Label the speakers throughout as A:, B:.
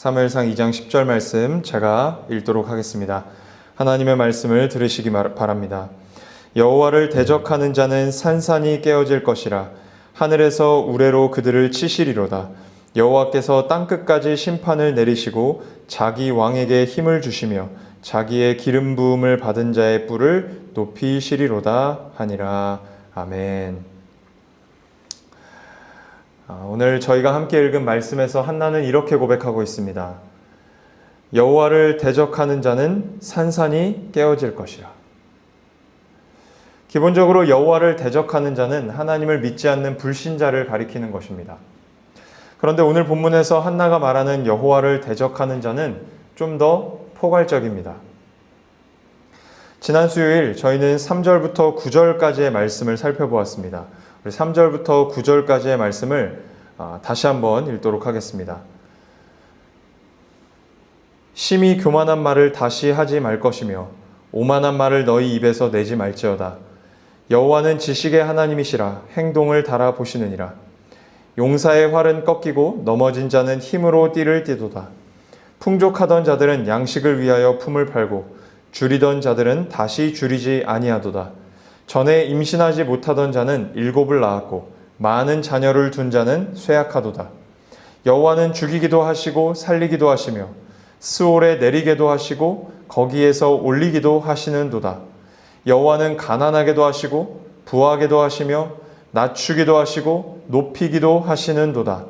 A: 사무엘상 2장 10절 말씀 제가 읽도록 하겠습니다. 하나님의 말씀을 들으시기 바랍니다. 여호와를 대적하는 자는 산산이 깨어질 것이라 하늘에서 우레로 그들을 치시리로다. 여호와께서 땅 끝까지 심판을 내리시고 자기 왕에게 힘을 주시며 자기의 기름 부음을 받은 자의 뿔을 높이시리로다 하니라. 아멘. 아, 오늘 저희가 함께 읽은 말씀에서 한나는 이렇게 고백하고 있습니다. 여호와를 대적하는 자는 산산이 깨어질 것이라. 기본적으로 여호와를 대적하는 자는 하나님을 믿지 않는 불신자를 가리키는 것입니다. 그런데 오늘 본문에서 한나가 말하는 여호와를 대적하는 자는 좀 더 포괄적입니다. 지난 수요일 저희는 3절부터 9절까지의 말씀을 살펴보았습니다. 우리 3절부터 9절까지의 말씀을 다시 한번 읽도록 하겠습니다. 심히 교만한 말을 다시 하지 말 것이며 오만한 말을 너희 입에서 내지 말지어다. 여호와는 지식의 하나님이시라 행동을 달아 보시느니라. 용사의 활은 꺾이고 넘어진 자는 힘으로 띠를 띠도다. 풍족하던 자들은 양식을 위하여 품을 팔고 줄이던 자들은 다시 줄이지 아니하도다. 전에 임신하지 못하던 자는 일곱을 낳았고 많은 자녀를 둔 자는 쇠약하도다. 여호와는 죽이기도 하시고 살리기도 하시며 스올에 내리게도 하시고 거기에서 올리기도 하시는도다. 여호와는 가난하게도 하시고 부하게도 하시며 낮추기도 하시고 높이기도 하시는도다.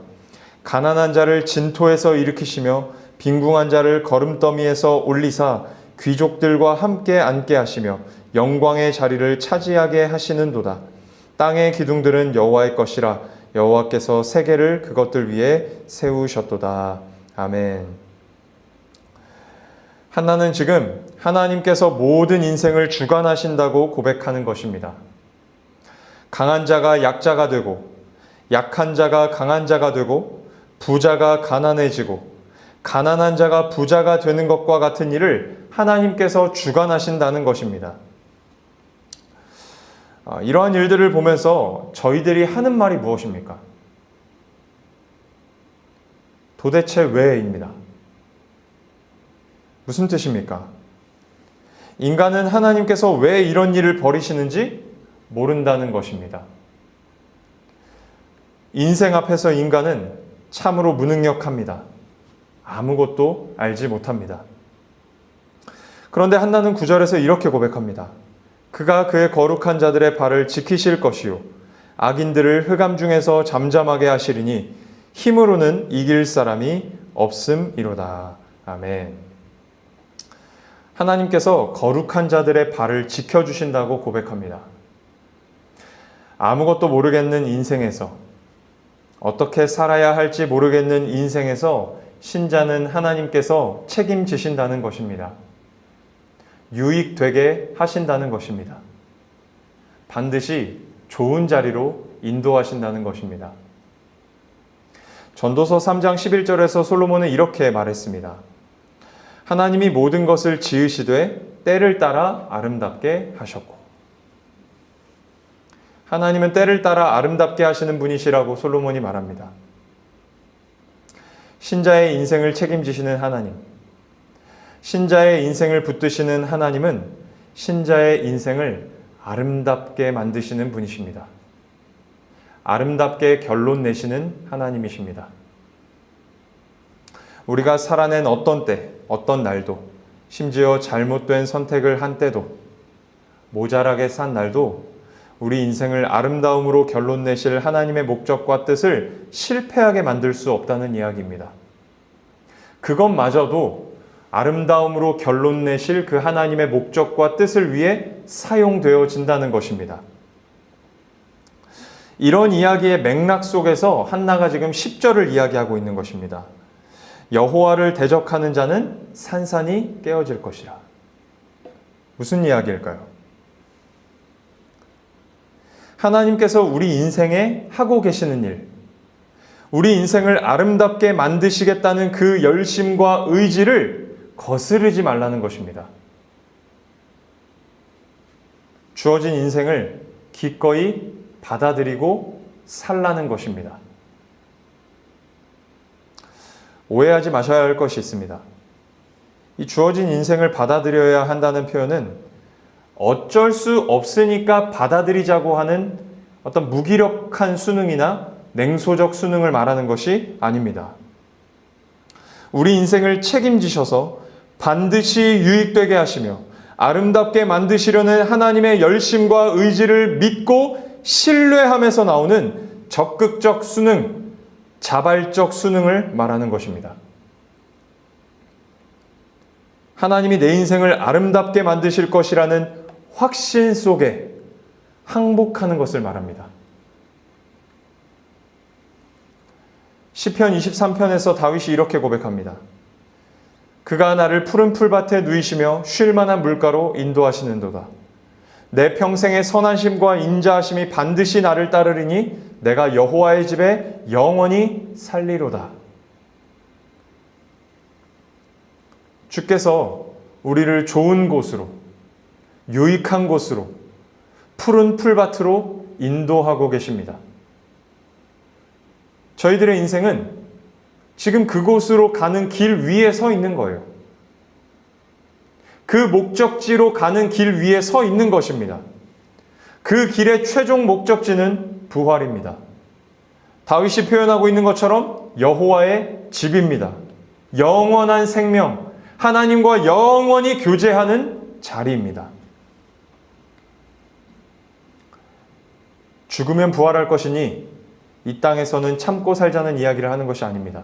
A: 가난한 자를 진토에서 일으키시며 빈궁한 자를 거름더미에서 올리사 귀족들과 함께 앉게 하시며 영광의 자리를 차지하게 하시는도다. 땅의 기둥들은 여호와의 것이라 여호와께서 세계를 그것들 위에 세우셨도다. 아멘. 한나는 지금 하나님께서 모든 인생을 주관하신다고 고백하는 것입니다. 강한 자가 약자가 되고 약한 자가 강한 자가 되고 부자가 가난해지고 가난한 자가 부자가 되는 것과 같은 일을 하나님께서 주관하신다는 것입니다. 아, 이러한 일들을 보면서 저희들이 하는 말이 무엇입니까? 도대체 왜입니다. 무슨 뜻입니까? 인간은 하나님께서 왜 이런 일을 벌이시는지 모른다는 것입니다. 인생 앞에서 인간은 참으로 무능력합니다. 아무것도 알지 못합니다. 그런데 한나는 구절에서 이렇게 고백합니다. 그가 그의 거룩한 자들의 발을 지키실 것이요. 악인들을 흑암 중에서 잠잠하게 하시리니 힘으로는 이길 사람이 없음이로다. 아멘. 하나님께서 거룩한 자들의 발을 지켜 주신다고 고백합니다. 아무것도 모르겠는 인생에서 어떻게 살아야 할지 모르겠는 인생에서 신자는 하나님께서 책임지신다는 것입니다. 유익되게 하신다는 것입니다. 반드시 좋은 자리로 인도하신다는 것입니다. 전도서 3장 11절에서 솔로몬은 이렇게 말했습니다. 하나님이 모든 것을 지으시되 때를 따라 아름답게 하셨고 하나님은 때를 따라 아름답게 하시는 분이시라고 솔로몬이 말합니다. 신자의 인생을 책임지시는 하나님, 신자의 인생을 붙드시는 하나님은 신자의 인생을 아름답게 만드시는 분이십니다. 아름답게 결론 내시는 하나님이십니다. 우리가 살아낸 어떤 때, 어떤 날도, 심지어 잘못된 선택을 한 때도, 모자라게 산 날도 우리 인생을 아름다움으로 결론 내실 하나님의 목적과 뜻을 실패하게 만들 수 없다는 이야기입니다. 그것마저도 아름다움으로 결론 내실 그 하나님의 목적과 뜻을 위해 사용되어진다는 것입니다. 이런 이야기의 맥락 속에서 한나가 지금 10절을 이야기하고 있는 것입니다. 여호와를 대적하는 자는 산산이 깨어질 것이라. 무슨 이야기일까요? 하나님께서 우리 인생에 하고 계시는 일, 우리 인생을 아름답게 만드시겠다는 그 열심과 의지를 거스르지 말라는 것입니다. 주어진 인생을 기꺼이 받아들이고 살라는 것입니다. 오해하지 마셔야 할 것이 있습니다. 이 주어진 인생을 받아들여야 한다는 표현은 어쩔 수 없으니까 받아들이자고 하는 어떤 무기력한 수능이나 냉소적 수능을 말하는 것이 아닙니다. 우리 인생을 책임지셔서 반드시 유익되게 하시며 아름답게 만드시려는 하나님의 열심과 의지를 믿고 신뢰함에서 나오는 적극적 수능, 자발적 수능을 말하는 것입니다. 하나님이 내 인생을 아름답게 만드실 것이라는 확신 속에 항복하는 것을 말합니다. 시편 23편에서 다윗이 이렇게 고백합니다. 그가 나를 푸른 풀밭에 누이시며 쉴 만한 물가로 인도하시는도다. 내 평생의 선하심과 인자하심이 반드시 나를 따르리니 내가 여호와의 집에 영원히 살리로다. 주께서 우리를 좋은 곳으로 유익한 곳으로 푸른 풀밭으로 인도하고 계십니다. 저희들의 인생은 지금 그곳으로 가는 길 위에 서 있는 거예요. 그 목적지로 가는 길 위에 서 있는 것입니다. 그 길의 최종 목적지는 부활입니다. 다윗이 표현하고 있는 것처럼 여호와의 집입니다. 영원한 생명, 하나님과 영원히 교제하는 자리입니다. 죽으면 부활할 것이니 이 땅에서는 참고 살자는 이야기를 하는 것이 아닙니다.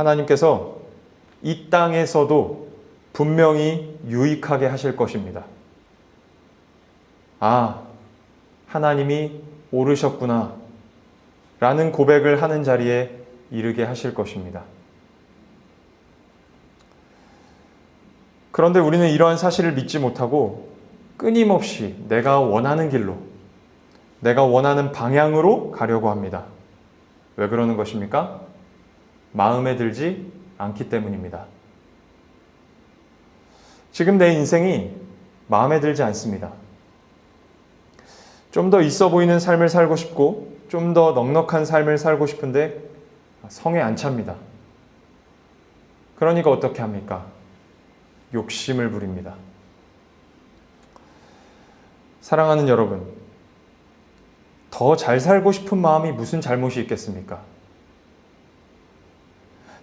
A: 하나님께서 이 땅에서도 분명히 유익하게 하실 것입니다. 아, 하나님이 오르셨구나. 라는 고백을 하는 자리에 이르게 하실 것입니다. 그런데 우리는 이러한 사실을 믿지 못하고 끊임없이 내가 원하는 길로, 내가 원하는 방향으로 가려고 합니다. 왜 그러는 것입니까? 마음에 들지 않기 때문입니다. 지금 내 인생이 마음에 들지 않습니다. 좀 더 있어 보이는 삶을 살고 싶고, 좀 더 넉넉한 삶을 살고 싶은데, 성에 안 찹니다. 그러니까 어떻게 합니까? 욕심을 부립니다. 사랑하는 여러분, 더 잘 살고 싶은 마음이 무슨 잘못이 있겠습니까?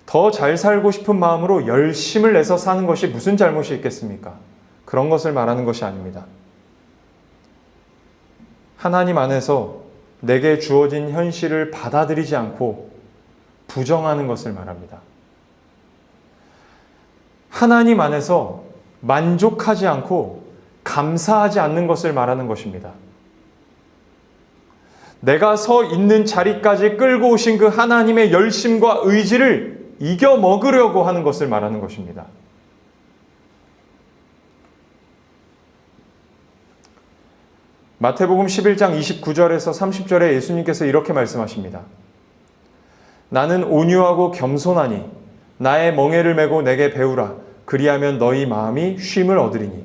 A: 더 잘 살고 싶은 마음으로 열심을 내서 사는 것이 무슨 잘못이 있겠습니까? 그런 것을 말하는 것이 아닙니다. 하나님 안에서 내게 주어진 현실을 받아들이지 않고 부정하는 것을 말합니다. 하나님 안에서 만족하지 않고 감사하지 않는 것을 말하는 것입니다. 내가 서 있는 자리까지 끌고 오신 그 하나님의 열심과 의지를 이겨 먹으려고 하는 것을 말하는 것입니다. 마태복음 11장 29절에서 30절에 예수님께서 이렇게 말씀하십니다. 나는 온유하고 겸손하니 나의 멍에를 메고 내게 배우라. 그리하면 너희 마음이 쉼을 얻으리니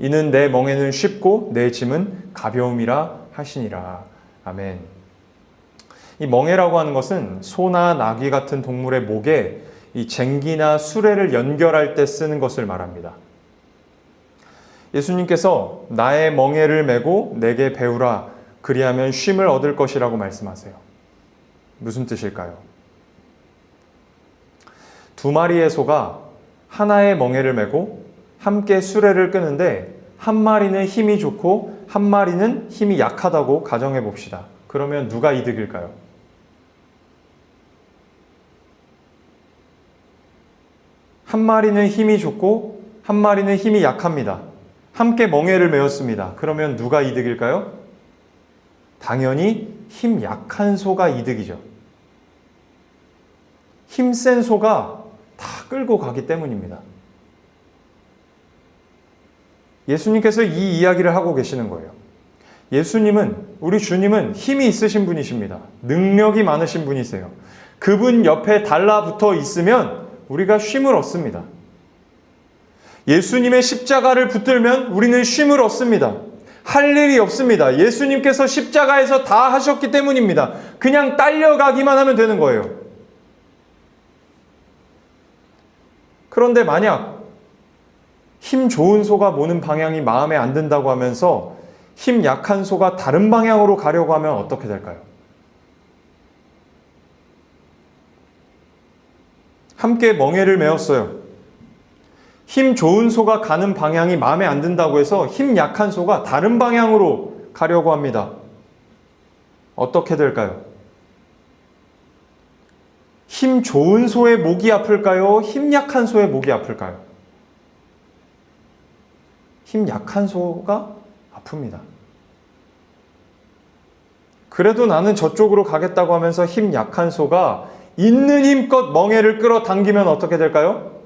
A: 이는 내 멍에는 쉽고 내 짐은 가벼움이라 하시니라. 아멘. 이 멍에라고 하는 것은 소나 나귀 같은 동물의 목에 이 쟁기나 수레를 연결할 때 쓰는 것을 말합니다. 예수님께서 나의 멍에를 메고 내게 배우라 그리하면 쉼을 얻을 것이라고 말씀하세요. 무슨 뜻일까요? 두 마리의 소가 하나의 멍에를 메고 함께 수레를 끄는데 한 마리는 힘이 좋고 한 마리는 힘이 약하다고 가정해 봅시다. 그러면 누가 이득일까요? 한 마리는 힘이 좋고 한 마리는 힘이 약합니다. 함께 멍에를 메었습니다. 그러면 누가 이득일까요? 당연히 힘 약한 소가 이득이죠. 힘 센 소가 다 끌고 가기 때문입니다. 예수님께서 이 이야기를 하고 계시는 거예요. 예수님은 우리 주님은 힘이 있으신 분이십니다. 능력이 많으신 분이세요. 그분 옆에 달라붙어 있으면 우리가 쉼을 얻습니다. 예수님의 십자가를 붙들면 우리는 쉼을 얻습니다. 할 일이 없습니다. 예수님께서 십자가에서 다 하셨기 때문입니다. 그냥 딸려가기만 하면 되는 거예요. 그런데 만약 힘 좋은 소가 모는 방향이 마음에 안 든다고 하면서 힘 약한 소가 다른 방향으로 가려고 하면 어떻게 될까요? 함께 멍해를 메었어요. 힘 좋은 소가 가는 방향이 마음에 안 든다고 해서 힘 약한 소가 다른 방향으로 가려고 합니다. 어떻게 될까요? 힘 좋은 소의 목이 아플까요? 힘 약한 소의 목이 아플까요? 힘 약한 소가 아픕니다. 그래도 나는 저쪽으로 가겠다고 하면서 힘 약한 소가 있는 힘껏 멍해를 끌어당기면 어떻게 될까요?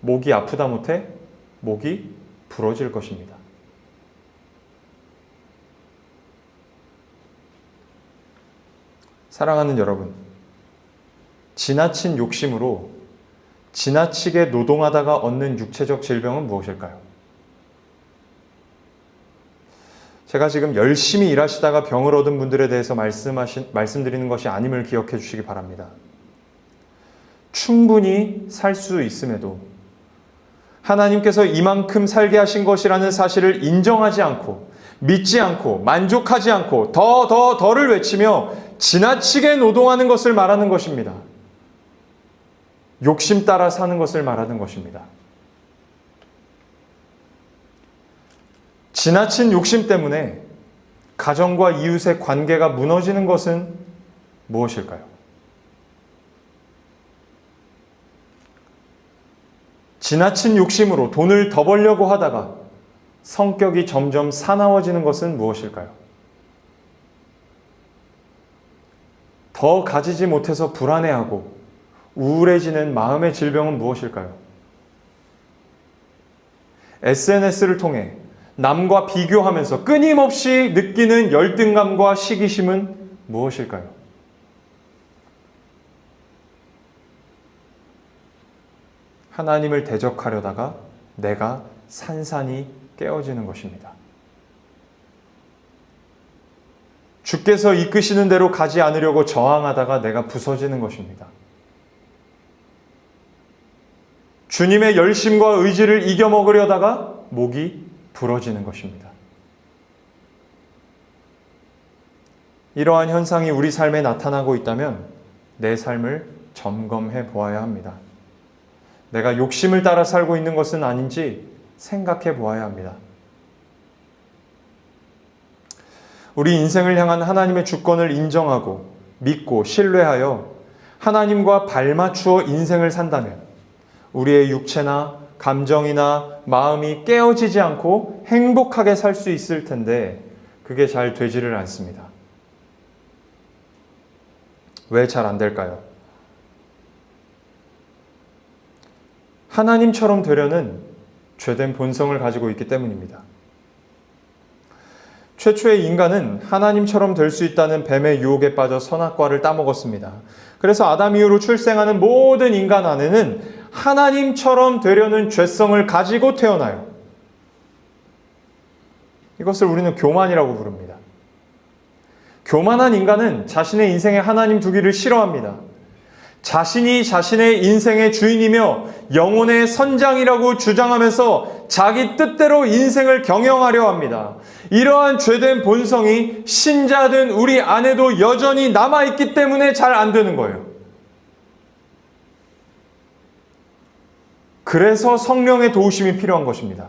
A: 목이 아프다 못해 목이 부러질 것입니다. 사랑하는 여러분, 지나친 욕심으로 지나치게 노동하다가 얻는 육체적 질병은 무엇일까요? 제가 지금 열심히 일하시다가 병을 얻은 분들에 대해서 말씀하신, 말씀드리는 것이 아님을 기억해 주시기 바랍니다. 충분히 살 수 있음에도 하나님께서 이만큼 살게 하신 것이라는 사실을 인정하지 않고 믿지 않고 만족하지 않고 더, 더, 더를 외치며 지나치게 노동하는 것을 말하는 것입니다. 욕심 따라 사는 것을 말하는 것입니다. 지나친 욕심 때문에 가정과 이웃의 관계가 무너지는 것은 무엇일까요? 지나친 욕심으로 돈을 더 벌려고 하다가 성격이 점점 사나워지는 것은 무엇일까요? 더 가지지 못해서 불안해하고 우울해지는 마음의 질병은 무엇일까요? SNS를 통해 남과 비교하면서 끊임없이 느끼는 열등감과 시기심은 무엇일까요? 하나님을 대적하려다가 내가 산산이 깨어지는 것입니다. 주께서 이끄시는 대로 가지 않으려고 저항하다가 내가 부서지는 것입니다. 주님의 열심과 의지를 이겨먹으려다가 목이 부러지는 것입니다. 이러한 현상이 우리 삶에 나타나고 있다면 내 삶을 점검해 보아야 합니다. 내가 욕심을 따라 살고 있는 것은 아닌지 생각해 보아야 합니다. 우리 인생을 향한 하나님의 주권을 인정하고 믿고 신뢰하여 하나님과 발맞추어 인생을 산다면 우리의 육체나 감정이나 마음이 깨어지지 않고 행복하게 살 수 있을 텐데 그게 잘 되지를 않습니다. 왜 잘 안 될까요? 하나님처럼 되려는 죄된 본성을 가지고 있기 때문입니다. 최초의 인간은 하나님처럼 될 수 있다는 뱀의 유혹에 빠져 선악과를 따먹었습니다. 그래서 아담 이후로 출생하는 모든 인간 안에는 하나님처럼 되려는 죄성을 가지고 태어나요. 이것을 우리는 교만이라고 부릅니다. 교만한 인간은 자신의 인생에 하나님 두기를 싫어합니다. 자신이 자신의 인생의 주인이며 영혼의 선장이라고 주장하면서 자기 뜻대로 인생을 경영하려 합니다. 이러한 죄된 본성이 신자된 우리 안에도 여전히 남아있기 때문에 잘 안 되는 거예요. 그래서 성령의 도우심이 필요한 것입니다.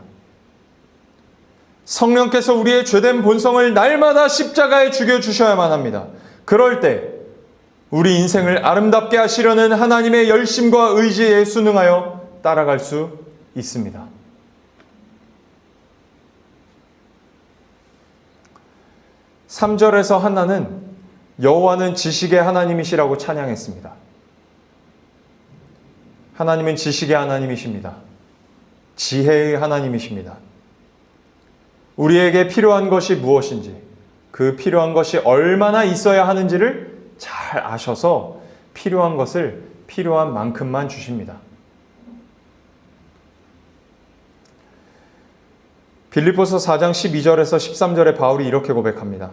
A: 성령께서 우리의 죄된 본성을 날마다 십자가에 죽여 주셔야만 합니다. 그럴 때 우리 인생을 아름답게 하시려는 하나님의 열심과 의지에 순응하여 따라갈 수 있습니다. (3절에서) 한나는 여호와는 지식의 하나님이시라고 찬양했습니다. 하나님은 지식의 하나님이십니다. 지혜의 하나님이십니다. 우리에게 필요한 것이 무엇인지, 그 필요한 것이 얼마나 있어야 하는지를 잘 아셔서 필요한 것을 필요한 만큼만 주십니다. 빌립보서 4장 12절에서 13절에 바울이 이렇게 고백합니다.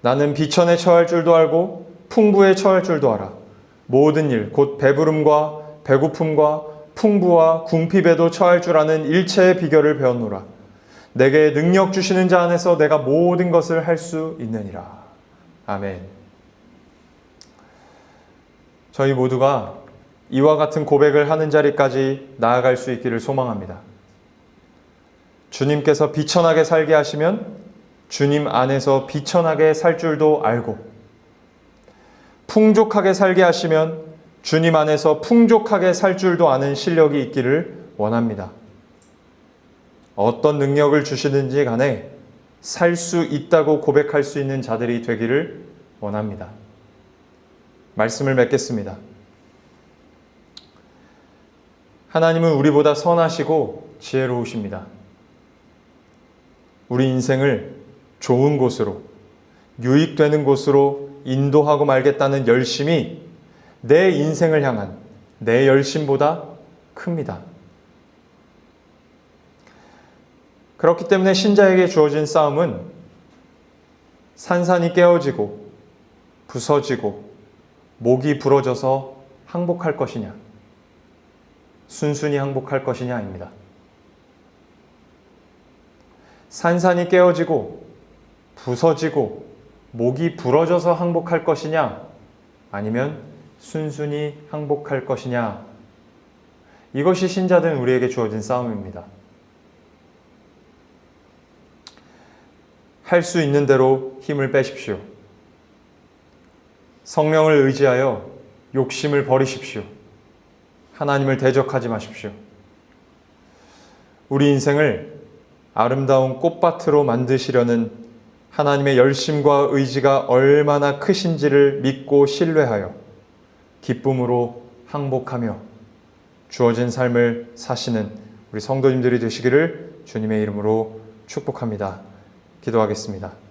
A: 나는 비천에 처할 줄도 알고 풍부에 처할 줄도 알아. 모든 일, 곧 배부름과 배고픔과 풍부와 궁핍에도 처할 줄 아는 일체의 비결을 배웠노라. 내게 능력 주시는 자 안에서 내가 모든 것을 할 수 있느니라. 아멘. 저희 모두가 이와 같은 고백을 하는 자리까지 나아갈 수 있기를 소망합니다. 주님께서 비천하게 살게 하시면 주님 안에서 비천하게 살 줄도 알고 풍족하게 살게 하시면 주님 안에서 풍족하게 살 줄도 아는 실력이 있기를 원합니다. 어떤 능력을 주시든지 간에 살 수 있다고 고백할 수 있는 자들이 되기를 원합니다. 말씀을 맺겠습니다. 하나님은 우리보다 선하시고 지혜로우십니다. 우리 인생을 좋은 곳으로, 유익되는 곳으로 인도하고 말겠다는 열심이 내 인생을 향한 내 열심보다 큽니다. 그렇기 때문에 신자에게 주어진 싸움은 산산이 깨어지고 부서지고 목이 부러져서 항복할 것이냐, 순순히 항복할 것이냐입니다. 산산이 깨어지고 부서지고 목이 부러져서 항복할 것이냐, 아니면 순순히 항복할 것이냐, 이것이 신자된 우리에게 주어진 싸움입니다. 할 수 있는 대로 힘을 빼십시오. 성령을 의지하여 욕심을 버리십시오. 하나님을 대적하지 마십시오. 우리 인생을 아름다운 꽃밭으로 만드시려는 하나님의 열심과 의지가 얼마나 크신지를 믿고 신뢰하여 기쁨으로 항복하며 주어진 삶을 사시는 우리 성도님들이 되시기를 주님의 이름으로 축복합니다. 기도하겠습니다.